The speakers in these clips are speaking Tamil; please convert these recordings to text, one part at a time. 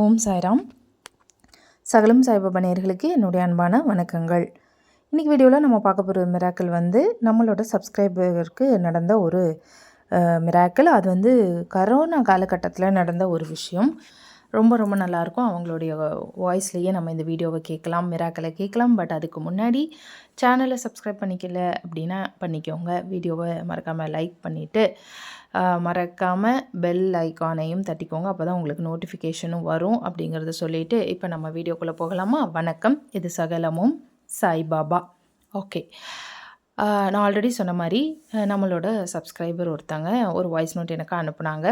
ஓம் சாய்ராம். சகலம் சாய்பாபா நேயர்களுக்கு என்னுடைய அன்பான வணக்கங்கள். இன்றைக்கி வீடியோவில் நம்ம பார்க்க போகிற மிராக்கள் வந்து நம்மளோட சப்ஸ்கிரைபருக்கு நடந்த ஒரு மிராக்கள் அது வந்து கரோனா காலகட்டத்தில் நடந்த ஒரு விஷயம். ரொம்ப ரொம்ப நல்லாயிருக்கும். அவங்களுடைய வாய்ஸ்லேயே நம்ம இந்த வீடியோவை கேட்கலாம் மிராக்களை கேட்கலாம். பட் அதுக்கு முன்னாடி சேனலை சப்ஸ்கிரைப் பண்ணிக்கல அப்படின்னா பண்ணிக்கோங்க. வீடியோவை மறக்காமல் லைக் பண்ணிவிட்டு மறக்காமல் பெல் ஐக்கானையும் தட்டிக்கோங்க. அப்போ தான் உங்களுக்கு நோட்டிஃபிகேஷனும் வரும் அப்படிங்கிறத சொல்லிவிட்டு இப்போ நம்ம வீடியோக்குள்ளே போகலாமா? வணக்கம். இது சகலமும் சாய்பாபா ஓகே நான் ஆல்ரெடி சொன்ன மாதிரி நம்மளோட சப்ஸ்கிரைபர் ஒருத்தங்க ஒரு வாய்ஸ் நோட் எனக்கு அனுப்புனாங்க.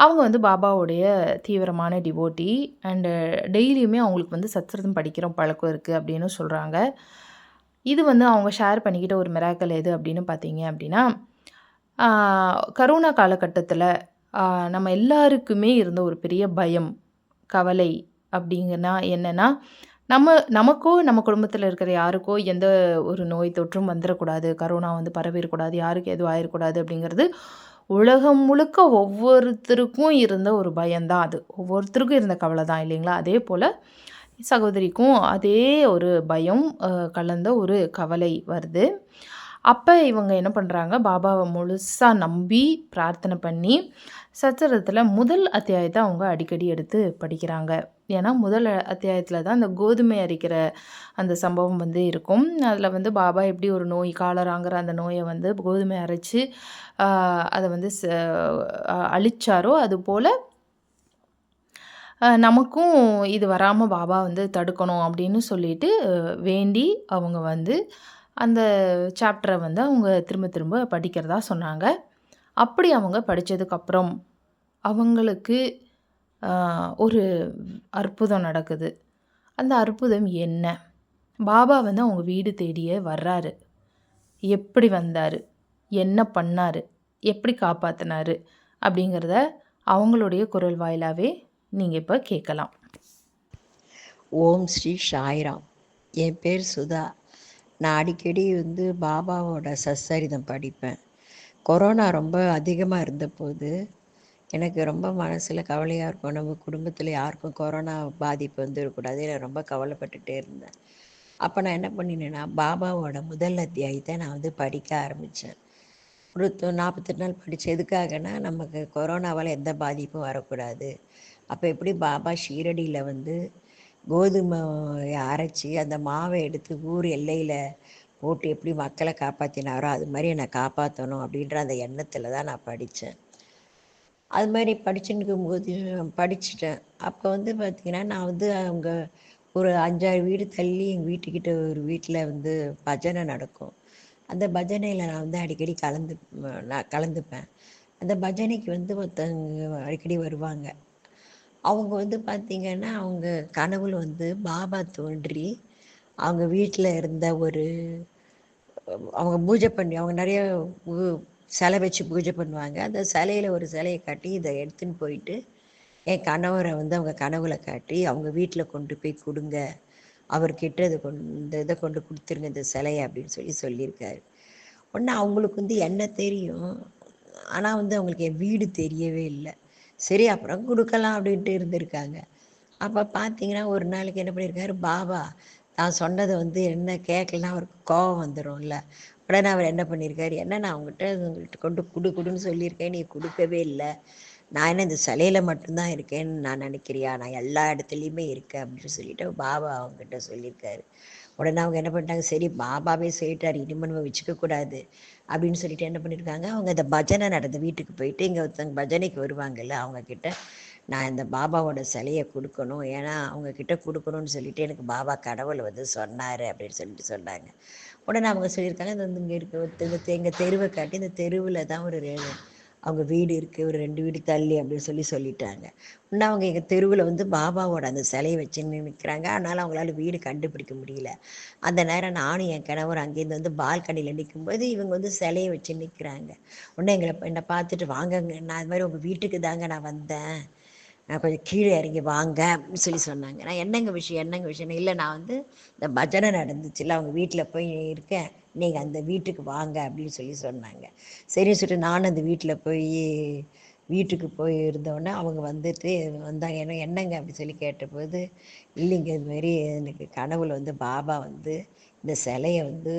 அவங்க வந்து பாபாவுடைய தீவிரமான டிவோட்டி அண்டு டெய்லியுமே அவங்களுக்கு வந்து சத்சரம் படிக்கிற பழக்கம் இருக்குது அப்படின்னு சொல்கிறாங்க இது வந்து அவங்க ஷேர் பண்ணிக்கிட்ட ஒரு மிராக்கல் எது அப்படின்னு பார்த்தீங்க அப்படின்னா கரோனா காலகட்டத்தில் நம்ம எல்லாருக்குமே இருந்த ஒரு பெரிய பயம் கவலை அப்படிங்கன்னா என்னென்னா நம்ம நமக்கோ நம்ம குடும்பத்தில் இருக்கிற யாருக்கோ எந்த ஒரு நோய் தொற்றும் வந்துடக்கூடாது கரோனா வந்து பரவிடக்கூடாது யாருக்கு எதுவும் ஆயிடக்கூடாது அப்படிங்கிறது உலகம் முழுக்க ஒவ்வொருத்தருக்கும் இருந்த ஒரு பயம்தான் அது. ஒவ்வொருத்தருக்கும் இருந்த கவலை தான் இல்லைங்களா? அதே போல் சகோதரிக்கும் அதே ஒரு பயம் கலந்த ஒரு கவலை வருது. அப்போ இவங்க என்ன பண்ணுறாங்க பாபாவை முழுசாக நம்பி பிரார்த்தனை பண்ணி சச்சரத்தில் முதல் அத்தியாயத்தை அவங்க அடிக்கடி எடுத்து படிக்கிறாங்க. ஏன்னா முதல் அத்தியாயத்தில் தான் அந்த கோதுமை அரிக்கிற அந்த சம்பவம் வந்து இருக்கும். அதில் வந்து பாபா எப்படி ஒரு நோய் காலராங்கிற அந்த நோயை வந்து கோதுமை அரைச்சி அதை வந்து ச அழிச்சாரோ அதுபோல் போல் நமக்கும் இது வராமல் பாபா வந்து தடுக்கணும் அப்படின்னு சொல்லிட்டு வேண்டி அவங்க வந்து அந்த சாப்டரை வந்து அவங்க திரும்ப திரும்ப படிக்கிறதா சொன்னாங்க. அப்படி அவங்க படித்ததுக்கப்புறம் அவங்களுக்கு ஒரு அற்புதம் நடக்குது. அந்த அற்புதம் என்ன? பாபா வந்து அவங்க வீடு தேடியே வர்றாரு. எப்படி வந்தார்? என்ன பண்ணார்? எப்படி காப்பாற்றினாரு அப்படிங்கிறத அவங்களுடைய குரல் வாயிலாகவே நீங்கள் இப்போ கேட்கலாம். ஓம் ஸ்ரீ சாய்ராம். என் பேர் சுதா. நான் அடிக்கடி வந்து பாபாவோட சச்சரிதம் படிப்பேன். கொரோனா ரொம்ப அதிகமாக இருந்தபோது எனக்கு ரொம்ப மனசில் கவலையாக இருக்கும். நம்ம குடும்பத்தில் யாருக்கும் கொரோனா பாதிப்பு வந்துடக்கூடாது. நான் ரொம்ப கவலைப்பட்டுட்டே இருந்தேன். அப்போ நான் என்ன பண்ணினேன்னா பாபாவோட முதல் அத்தியாயத்தை நான் வந்து படிக்க ஆரம்பித்தேன் ஒரு நாற்பத்தெட்டு நாள் படிச்சு எதுக்காகனா நமக்கு கொரோனாவால் எந்த பாதிப்பும் வரக்கூடாது. அப்போ எப்படி பாபா ஷீரடியில் வந்து கோதுமையை அரைச்சி அந்த மாவை எடுத்து ஊர் எல்லையில் போட்டு எப்படி மக்களை காப்பாற்றினாரோ அது மாதிரி என்னை காப்பாற்றணும் அப்படின்ற அந்த எண்ணத்தில் தான் நான் படித்தேன் அது மாதிரி படிச்சுன்னு இருக்கும்போது படிச்சுட்டேன். அப்போ வந்து பார்த்திங்கன்னா நான் வந்து அவங்க ஒரு அஞ்சாறு வீடு தள்ளி எங்கள் வீட்டுக்கிட்ட ஒரு வீட்டில் வந்து பஜனை நடக்கும். அந்த பஜனையில் நான் வந்து அடிக்கடி கலந்து நான் கலந்துப்பேன். அந்த பஜனைக்கு வந்து ஒருத்தவங்க அடிக்கடி வருவாங்க. அவங்க வந்து பார்த்திங்கன்னா அவங்க கனவுல வந்து பாபா தோன்றி அவங்க வீட்டில் இருந்த ஒரு அவங்க பூஜை பண்ணி அவங்க நிறைய சிலை வச்சு பூஜை பண்ணுவாங்க. அந்த சிலையில் ஒரு சிலையை காட்டி இதை எடுத்துன்னு போயிட்டு என் கணவரை வந்து அவங்க கனவுல காட்டி அவங்க வீட்டில் கொண்டு போய் கொடுங்க. அவர்கிட்ட இதை கொண்டு இந்த இதை கொண்டு கொடுத்துருங்க இந்த சிலையை அப்படின்னு சொல்லி சொல்லியிருக்காரு. ஒன்று அவங்களுக்கு வந்து என்ன தெரியும் ஆனால் வந்து அவங்களுக்கு என் வீடு தெரியவே இல்லை. சரி அப்புறம் கொடுக்கலாம் அப்படின்ட்டு இருந்திருக்காங்க. அப்போ பார்த்தீங்கன்னா ஒரு நாளைக்கு என்ன பண்ணியிருக்காரு? பாபா நான் சொன்னதை வந்து என்ன கேட்கலன்னா அவருக்கு கோபம் வந்துடும்ல உடனே அவர் என்ன பண்ணியிருக்காரு என்ன நான் அவங்ககிட்ட உங்கள்கிட்ட கொண்டு கொடு குடுன்னு சொல்லியிருக்கேன் நீ கொடுக்கவே இல்லை. நான் என்ன இந்த சிலையில் மட்டும்தான் இருக்கேன்னு நான் நினைக்கிறியா? நான் எல்லா இடத்துலையுமே இருக்கேன் அப்படின்னு சொல்லிட்டு பாபா அவங்ககிட்ட சொல்லியிருக்காரு. உடனே அவங்க என்ன பண்ணிட்டாங்க? சரி பாபாவே சொல்லிட்டார் இனிமே நம்ம வச்சுக்க கூடாது அப்படின்னு சொல்லிட்டு என்ன பண்ணியிருக்காங்க அவங்க இந்த பஜனை நடந்த வீட்டுக்கு போயிட்டு இங்கே ஒருத்தவங்க பஜனைக்கு வருவாங்கல்ல அவங்கக்கிட்ட நான் இந்த பாபாவோட சிலையை கொடுக்கணும். ஏன்னா அவங்க கிட்ட கொடுக்கணும்னு சொல்லிட்டு எனக்கு பாபா கடவுள் வந்து சொன்னார் அப்படின்னு சொல்லிட்டு சொன்னாங்க. உடனே அவங்க சொல்லியிருக்காங்க இந்த வந்து இங்கே இருக்க எங்கள் தெருவை காட்டி இந்த தெருவில் தான் ஒரு ரெ- அவங்க வீடு இருக்குது ஒரு ரெண்டு வீடு தள்ளி அப்படின்னு சொல்லி சொல்லிட்டாங்க. இன்னும் அவங்க எங்கள் தெருவில் வந்து பாபாவோட அந்த சிலையை வச்சு நிற்கிறாங்க அதனால் அவங்களால வீடு கண்டுபிடிக்க முடியல. அந்த நேரம் நானும் என் கணவர் அங்கேருந்து வந்து பால்கனியில் நிற்கும்போது இவங்க வந்து சிலையை வச்சு நிற்கிறாங்க உடனே எங்களை என்னை பார்த்துட்டு வாங்கங்க நான் இது மாதிரி உங்கள் வீட்டுக்கு தாங்க நான் வந்தேன். கொஞ்சம் கீழே இறங்கி வாங்க அப்படின்னு சொல்லி சொன்னாங்க. நான் என்னங்க விஷயம் என்னங்க விஷயம் இல்லை நான் வந்து இந்த பஜனை நடந்துச்சுல்ல அவங்க வீட்டில் போய் இருக்கேன். நீங்கள் அந்த வீட்டுக்கு வாங்க அப்படின்னு சொல்லி சொன்னாங்க. சரின்னு சொல்லிட்டு நானும் அந்த வீட்டில் போய் வீட்டுக்கு போய் இருந்தோடனே அவங்க வந்துட்டு வந்தாங்க. என்ன என்னங்க அப்படி சொல்லி கேட்டபோது இல்லைங்க இதுமாரி எனக்கு கனவுல வந்து பாபா வந்து இந்த சிலையை வந்து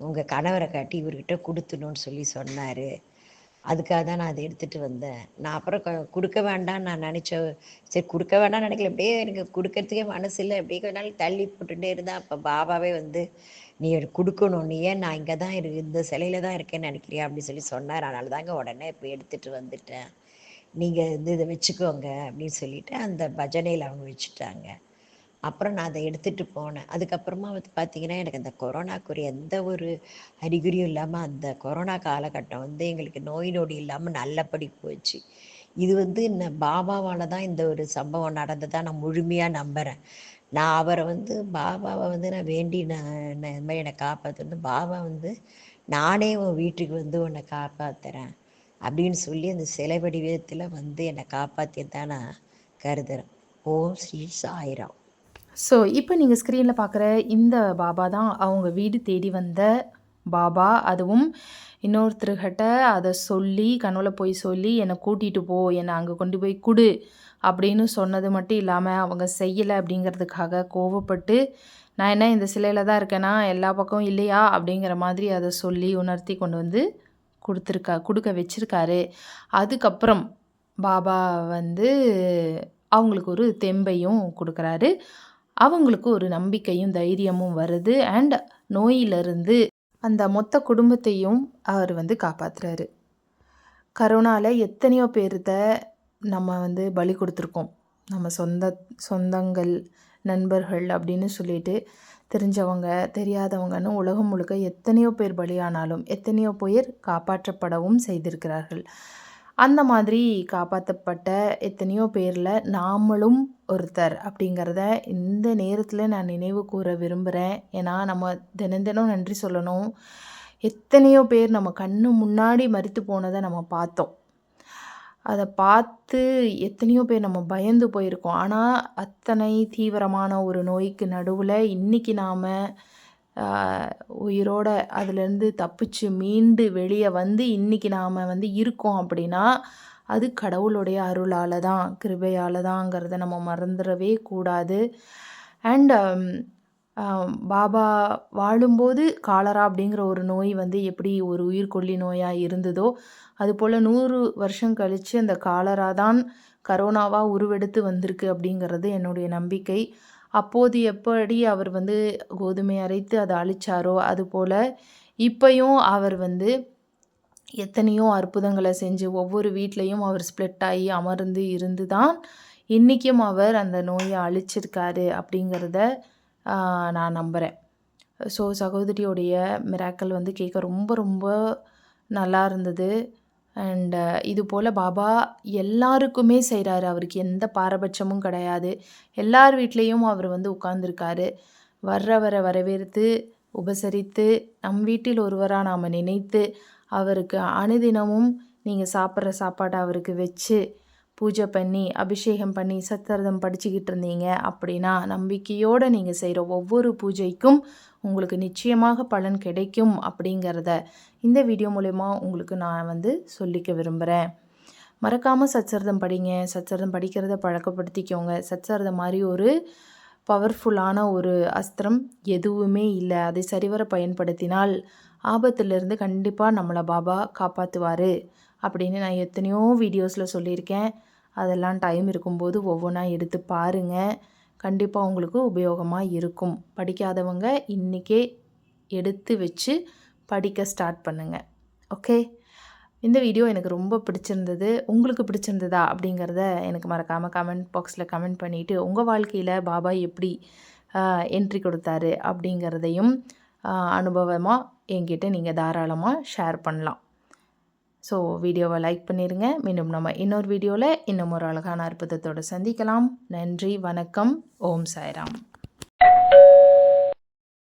உங்கள் கணவரை காட்டி இவர்கிட்ட கொடுத்துணுன்னு சொல்லி சொன்னார். அதுக்காக தான் நான் அதை எடுத்துகிட்டு வந்தேன். நான் அப்புறம் கொடுக்க வேண்டாம்னு நான் நினச்ச சரி கொடுக்க வேண்டாம்னு நினைக்கல. அப்படியே எனக்கு கொடுக்கறதுக்கே மனசு இல்லை. அப்படியே கொஞ்ச நாள் தள்ளி போட்டுட்டே இருந்தேன் அப்போ பாபாவே வந்து நீ கொடுக்கணும். நீ ஏன் நான் இங்கே தான் இரு இந்த சிலையில தான் இருக்கேன்னு நினைக்கிறியா? அப்படின்னு சொல்லி சொன்னார். அதனால தாங்க உடனே இப்போ எடுத்துகிட்டு வந்துட்டேன். நீங்கள் வந்து இதை வச்சுக்கோங்க. அப்படின்னு சொல்லிட்டு அந்த பஜனையில் அவங்க வச்சுட்டாங்க. அப்புறம் நான் அதை எடுத்துகிட்டு போனேன். அதுக்கப்புறமா வந்து பார்த்திங்கன்னா எனக்கு அந்த கொரோனாக்குரிய எந்த ஒரு அறிகுறியும் இல்லாமல் அந்த கொரோனா காலகட்டம் வந்து எங்களுக்கு நோய் நொடி இல்லாமல் நல்லபடி போச்சு. இது வந்து என்ன பாபாவால் தான் இந்த ஒரு சம்பவம் நடந்ததாக நான் முழுமையாக நம்புகிறேன் நான் அவரை வந்து பாபாவை வந்து நான் வேண்டி நான் இந்த மாதிரி என்னை காப்பாற்றணும் பாபா வந்து நானே உன் வீட்டுக்கு வந்து உன்னை காப்பாற்றுறேன் அப்படின்னு சொல்லி அந்த சிலை வடிவத்தில் வந்து என்னை காப்பாற்றியதான் நான் கருதுகிறேன் ஓம் ஸ்ரீ சாயிரம். ஸோ இப்போ நீங்கள் ஸ்க்ரீனில் பார்க்குற இந்த பாபா தான் அவங்க வீடு தேடி வந்த பாபா. அதுவும் இன்னொருத்தர்கிட்ட அதை சொல்லி கனவுல போய் சொல்லி என்னை கூட்டிகிட்டு போ என்னை அங்கே கொண்டு போய் கொடு அப்படின்னு சொன்னது மட்டும் இல்லாமல் அவங்க செய்யலை அப்படிங்கிறதுக்காக கோவப்பட்டு நான் என்ன இந்த சிலையில் தான் இருக்கேனா? எல்லா பக்கம் இல்லையா? அப்படிங்கிற மாதிரி அதை சொல்லி உணர்த்தி கொண்டு வந்து கொடுத்துருக்கா கொடுக்க வச்சுருக்காரு. அதுக்கப்புறம் பாபா வந்து அவங்களுக்கு ஒரு தெம்பையும் கொடுக்குறாரு. அவங்களுக்கு ஒரு நம்பிக்கையும் தைரியமும் வருது. அண்ட் நோயிலிருந்து அந்த மொத்த குடும்பத்தையும் அவர் வந்து காப்பாற்றுறாரு கரோனாவில் எத்தனையோ பேர்த்த நம்ம வந்து பலி கொடுத்துருக்கோம். நம்ம சொந்த சொந்தங்கள் நண்பர்கள் அப்படின்னு சொல்லிட்டு தெரிஞ்சவங்க தெரியாதவங்கன்னு உலகம் முழுக்க எத்தனையோ பேர் பலியானாலும் எத்தனையோ பேர் காப்பாற்றப்படவும் செய்திருக்கிறார்கள். அந்த மாதிரி காப்பாற்றப்பட்ட எத்தனையோ பேரில் நாமளும் ஒருத்தர் அப்படிங்கிறத இந்த நேரத்தில் நான் நினைவு கூற விரும்புகிறேன் ஏன்னா நம்ம தினம் தினம் நன்றி சொல்லணும். எத்தனையோ பேர் நம்ம கண்ணு முன்னாடி மறித்து போனதை நம்ம பார்த்தோம். அதை பார்த்து எத்தனையோ பேர் நம்ம பயந்து போயிருக்கோம். ஆனால் அத்தனை தீவிரமான ஒரு நோய்க்கு நடுவில் இன்றைக்கி நாம் உயிரோட அதுலேருந்து தப்பிச்சு மீண்டு வெளியே வந்து இன்றைக்கி நாம் வந்து இருக்கோம் அப்படின்னா அது கடவுளுடைய அருளால் தான் கிருபையால் தாங்கிறத நம்ம மறந்துடவே கூடாது. அண்ட் um, um, பாபா வாழும்போது காலரா அப்படிங்கிற ஒரு நோய் வந்து எப்படி ஒரு உயிர்கொல்லி நோயாக இருந்ததோ அதுபோல் நூறு வருஷம் கழித்து அந்த காலரா தான் கரோனாவாக உருவெடுத்து வந்திருக்கு அப்படிங்கிறது என்னுடைய நம்பிக்கை. அப்போது எப்படி அவர் வந்து கோதுமை அரைத்து அதை அழிச்சாரோ அதுபோல் இப்பையும் அவர் வந்து எத்தனையோ அற்புதங்களை செஞ்சு ஒவ்வொரு வீட்லேயும் அவர் ஸ்ப்ளிட் ஆகி அமர்ந்து இருந்து தான் இன்றைக்கும் அவர் அந்த நோயை அழிச்சிருக்காரு அப்படிங்கிறத நான் நம்புகிறேன் ஸோ சகோதரியோடைய மிராக்கள் வந்து கேட்க ரொம்ப ரொம்ப நல்லா இருந்தது. அண்டு இது போல் பாபா எல்லாருக்குமே செய்கிறாரு அவருக்கு எந்த பாரபட்சமும் கிடையாது. எல்லார் வீட்லேயும் அவர் வந்து உட்கார்ந்திருக்காரு. வர்றவரை வரவேற்று உபசரித்து நம் வீட்டில் ஒருவராக நாம் நினைத்து அவருக்கு அனுதினமும் நீங்கள் சாப்பிட்ற சாப்பாடை அவருக்கு வச்சு பூஜை பண்ணி அபிஷேகம் பண்ணி சத்திரதம் படிச்சுக்கிட்டு இருந்தீங்க அப்படின்னா நம்பிக்கையோடு நீங்கள் செய்கிற ஒவ்வொரு பூஜைக்கும் உங்களுக்கு நிச்சயமாக பலன் கிடைக்கும் அப்படிங்கிறத இந்த வீடியோ மூலயமா உங்களுக்கு நான் வந்து சொல்லிக்க விரும்புகிறேன் மறக்காமல் சச்சரிதம் படிங்க. சச்சரிதம் படிக்கிறத பழக்கப்படுத்திக்கோங்க. சச்சரிதம் மாதிரி ஒரு பவர்ஃபுல்லான ஒரு அஸ்திரம் எதுவுமே இல்லை. அதை சரிவர பயன்படுத்தினால் ஆபத்திலிருந்து கண்டிப்பாக நம்மளை பாபா காப்பாற்றுவார் அப்படின்னு நான் எத்தனையோ வீடியோஸில் சொல்லியிருக்கேன். அதெல்லாம் டைம் இருக்கும்போது ஒவ்வொன்றா எடுத்து பாருங்கள் கண்டிப்பாக உங்களுக்கு உபயோகமாக இருக்கும். படிக்காதவங்க இன்றைக்கே எடுத்து வச்சு படிக்க ஸ்டார்ட் பண்ணுங்கள் ஓகே இந்த வீடியோ எனக்கு ரொம்ப பிடிச்சிருந்தது. உங்களுக்கு பிடிச்சிருந்ததா அப்படிங்கிறத எனக்கு மறக்காமல் கமெண்ட் பாக்ஸில் கமெண்ட் பண்ணிவிட்டு உங்கள் வாழ்க்கையில் பாபா எப்படி என்ட்ரி கொடுத்தாரு அப்படிங்கிறதையும் அனுபவமாக என்கிட்ட நீங்கள் தாராளமாக ஷேர் பண்ணலாம். ஸோ வீடியோவை லைக் பண்ணிடுங்க மீண்டும் நம்ம இன்னொரு வீடியோவில் இன்னும் ஒரு அழகான அற்புதத்தோடு சந்திக்கலாம். நன்றி வணக்கம். ஓம் சாய்ராம்.